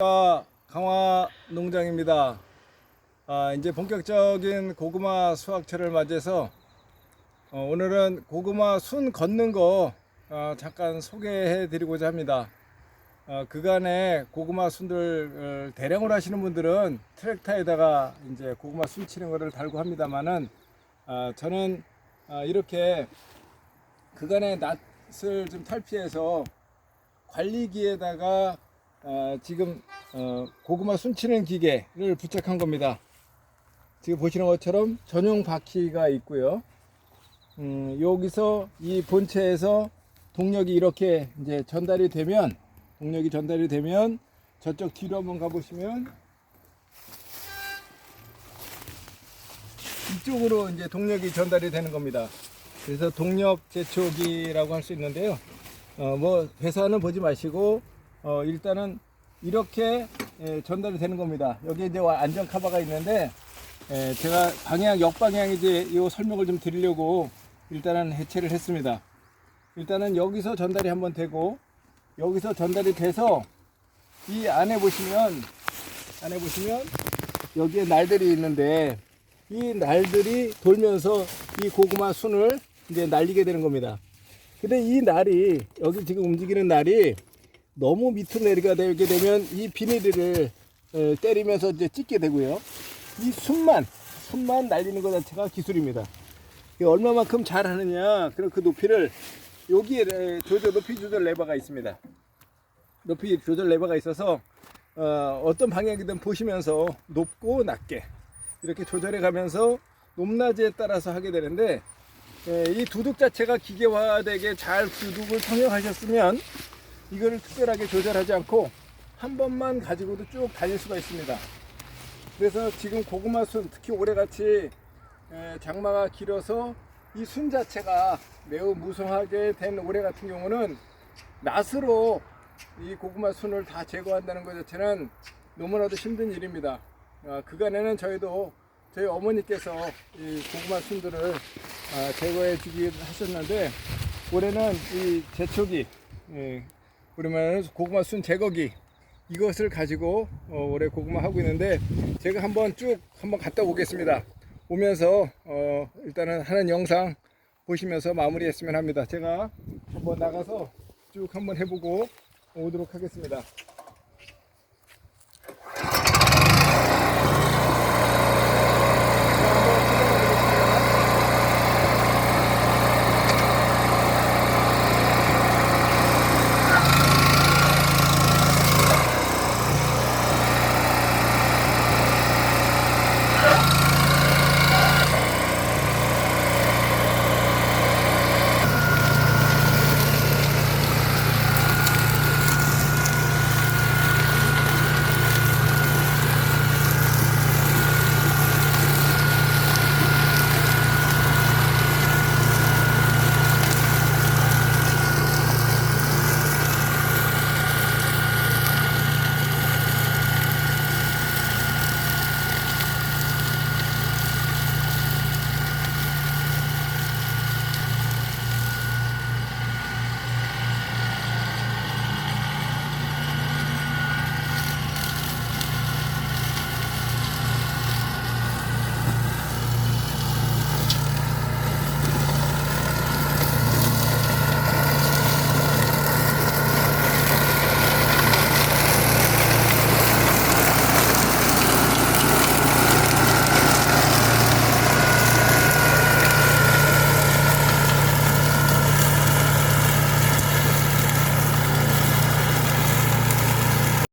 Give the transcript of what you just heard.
아, 강화 농장입니다. 아, 이제 본격적인 고구마 수확철을 맞이해서 어, 오늘은 고구마 순 걷는 거 어, 잠깐 소개해 드리고자 합니다. 어, 그간에 고구마 순들 어, 대량으로 하시는 분들은 트랙터에다가 이제 고구마 순 치는 거를 달고 합니다만은 아, 저는 아, 이렇게 그간의 낯을 좀 탈피해서 관리기에다가 어, 지금 어, 고구마 순치는 기계를 부착한 겁니다. 지금 보시는 것처럼 전용 바퀴가 있고요. 음, 여기서 이 본체에서 동력이 이렇게 이제 전달이 되면 동력이 전달이 되면 저쪽 뒤로 한번 가보시면 이쪽으로 이제 동력이 전달이 되는 겁니다. 그래서 동력 제초기라고 할 수 있는데요. 어, 뭐 회사는 보지 마시고 어, 일단은 이렇게 예, 전달이 되는 겁니다. 여기 이제 와- 안전 카바가 있는데 예, 제가 방향 역방향 이제 이 설명을 좀 드리려고 일단은 해체를 했습니다. 일단은 여기서 전달이 한번 되고 여기서 전달이 돼서 이 안에 보시면 안에 보시면 여기에 날들이 있는데 이 날들이 돌면서 이 고구마 순을 이제 날리게 되는 겁니다. 근데 이 날이 여기 지금 움직이는 날이 너무 밑으로 내리가 되게 되면 이 비닐을 어, 때리면서 이제 찢게 되고요. 이 순만 순만 날리는 것 자체가 기술입니다. 얼마만큼 잘 하느냐 그럼 그 높이를 여기에 에, 조절 높이 조절 레버가 있습니다. 높이 조절 레버가 있어서 어, 어떤 방향이든 보시면서 높고 낮게 이렇게 조절해 가면서 높낮이에 따라서 하게 되는데 예, 이 두둑 자체가 기계화되게 잘 두둑을 통역하셨으면 이거를 특별하게 조절하지 않고 한 번만 가지고도 쭉 다닐 수가 있습니다. 그래서 지금 고구마 순 특히 올해같이 에, 장마가 길어서 이 순 자체가 매우 무성하게 된 올해 같은 경우는 낫으로 이 고구마 순을 다 제거한다는 것 자체는 너무나도 힘든 일입니다. 아, 그간에는 저희도 저희 어머니께서 이 고구마 순들을 아, 제거해 주기 하셨는데 올해는 이 제초기 말하는 고구마 순 제거기 이것을 가지고 어, 올해 고구마 하고 있는데 제가 한번 쭉 한번 갔다 오겠습니다. 오면서 어, 일단은 하는 영상 보시면서 마무리했으면 합니다. 제가 한번 나가서 쭉 한번 해보고 오도록 하겠습니다.